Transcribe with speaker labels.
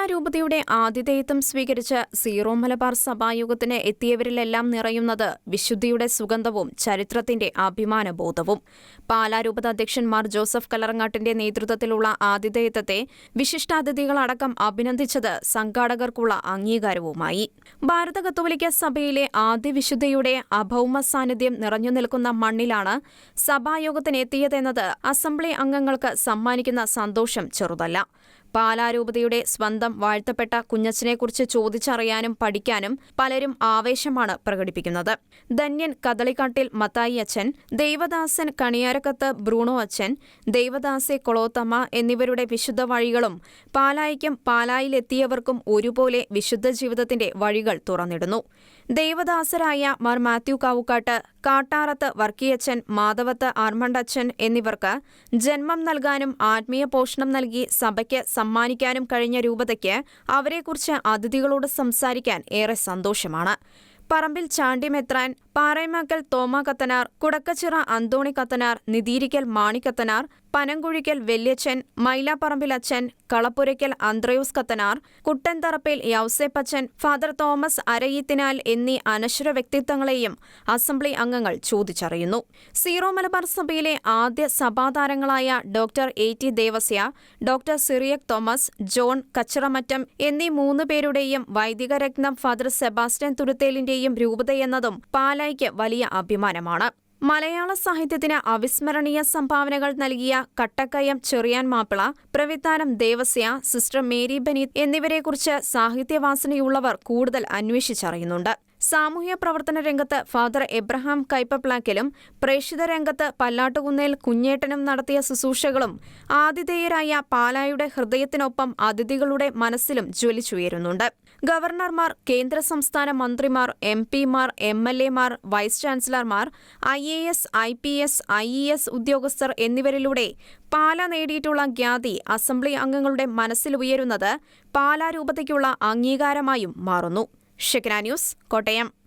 Speaker 1: പാലാരൂപതയുടെ ആതിഥേയത്വം സ്വീകരിച്ച് സീറോ മലബാർ സഭായോഗത്തിന് എത്തിയവരിലെല്ലാം നിറയുന്നത് വിശുദ്ധിയുടെ സുഗന്ധവും ചരിത്രത്തിന്റെ അഭിമാനബോധവും. പാലാരൂപത അധ്യക്ഷൻ മാർ ജോസഫ് കലറങ്ങാട്ടിന്റെ നേതൃത്വത്തിലുള്ള ആതിഥേയത്വത്തെ വിശിഷ്ടാതിഥികളടക്കം അഭിനന്ദിച്ചത് സംഘാടകർക്കുള്ള അംഗീകാരവുമായി. ഭാരത കത്തോലിക്ക സഭയിലെ ആദ്യ വിശുദ്ധയുടെ അഭൗമ സാന്നിധ്യം നിറഞ്ഞു നിൽക്കുന്ന മണ്ണിലാണ് സഭായോഗത്തിനെത്തിയതെന്നത്. അസംബ്ലി അംഗങ്ങൾക്ക് സമ്മാനിക്കുന്ന സന്തോഷം ചെറുതല്ല. പാലാരൂപതയുടെ സ്വന്തം വാഴ്ത്തപ്പെട്ട കുഞ്ഞച്ചനെക്കുറിച്ച് ചോദിച്ചറിയാനും പഠിക്കാനും പലരും ആവേശമാണ് പ്രകടിപ്പിക്കുന്നത്. ധന്യൻ കദളിക്കാട്ടിൽ മത്തായി അച്ഛൻ ദേവദാസൻ കണിയാരക്കത്ത് ബ്രൂണോ അച്ഛൻ ദേവദാസെ കൊളോത്തമ്മ എന്നിവരുടെ വിശുദ്ധ വഴികളും പാലായിക്കും പാലായിലെത്തിയവർക്കും ഒരുപോലെ വിശുദ്ധ ജീവിതത്തിന്റെ വഴികൾ തുറന്നിടുന്നു. ദേവദാസരായ മാർ മാത്യു കാവുക്കാട്ട് കാട്ടാറത്ത് വർക്കിയച്ചൻ മാധവത്ത് ആർമണ്ടച്ചൻ എന്നിവർക്ക് ജന്മം നൽകാനും ആത്മീയ പോഷണം നൽകി സഭയ്ക്ക് സമ്മാനിക്കാനും കഴിഞ്ഞ രൂപതയ്ക്ക് അവരെക്കുറിച്ച് അതിഥികളോട് സംസാരിക്കാൻ ഏറെ സന്തോഷമാണ്. പറമ്പിൽ ചാണ്ടിമെത്രാൻ പാറേമാക്കൽ തോമ കത്തനാർ കുടക്കച്ചിറ അന്തോണി കത്തനാർ നിതീരിക്കൽ മാണിക്കത്തനാർ പനങ്കുഴിക്കൽ വല്യച്ചൻ മൈലാപ്പറമ്പിൽ അച്ഛൻ കളപ്പുരയ്ക്കൽ അന്ത്രയൂസ് കത്തനാർ കുട്ടൻതറപ്പിൽ യൗസേപ്പച്ചൻ ഫാദർ തോമസ് അരയത്തിനാൽ എന്നീ അനശ്വര വ്യക്തിത്വങ്ങളെയും അസംബ്ലി അംഗങ്ങൾ ചോദിച്ചറിയുന്നു. സീറോ മലബാർ സഭയിലെ ആദ്യ സഭാതാരങ്ങളായ doctor A. T. Devasya doctor Cyriac Thomas John Kachiramattam എന്നീ മൂന്ന് പേരുടെയും വൈദികരത്നം ഫാദർ സെബാസ്റ്റ്യൻ തുരുത്തേലിന്റെയും രൂപതയെന്നതും പാലായ്ക്ക് വലിയ അഭിമാനമാണ്. മലയാള സാഹിത്യത്തിന് അവിസ്മരണീയ സംഭാവനകൾ നൽകിയ കട്ടക്കയം ചെറിയാൻ മാപ്പിള പ്രവിത്താനം ദേവസ്യ സിസ്റ്റർ മേരി ബനീത് എന്നിവരെക്കുറിച്ച് സാഹിത്യവാസനയുള്ളവർ കൂടുതൽ അന്വേഷിച്ചറിയുന്നുണ്ട്. സാമൂഹ്യ പ്രവർത്തന രംഗത്ത് ഫാദർ എബ്രഹാം കൈപ്പപ്ലാക്കലും പ്രേക്ഷിത രംഗത്ത് പല്ലാട്ടുകുന്നേൽ കുഞ്ഞേട്ടനും നടത്തിയ ശുശ്രൂഷകളും ആതിഥേയരായ പാലായുടെ ഹൃദയത്തിനൊപ്പം അതിഥികളുടെ മനസ്സിലും ജ്വലിച്ചുയരുന്നുണ്ട്. ഗവർണർമാർ കേന്ദ്ര സംസ്ഥാന മന്ത്രിമാർ എം പിമാർ എം എൽ എമാർ vice ചാൻസലർമാർ I A S I P S I E S ഉദ്യോഗസ്ഥർ എന്നിവരിലൂടെ പാല നേടിയിട്ടുള്ള ഖ്യാതി അസംബ്ലി അംഗങ്ങളുടെ മനസ്സിൽ ഉയരുന്നത് പാലാരൂപതയ്ക്കുള്ള അംഗീകാരമായും മാറുന്നു. ഷെഗ്ര ന്യൂസ് കോട്ടയം.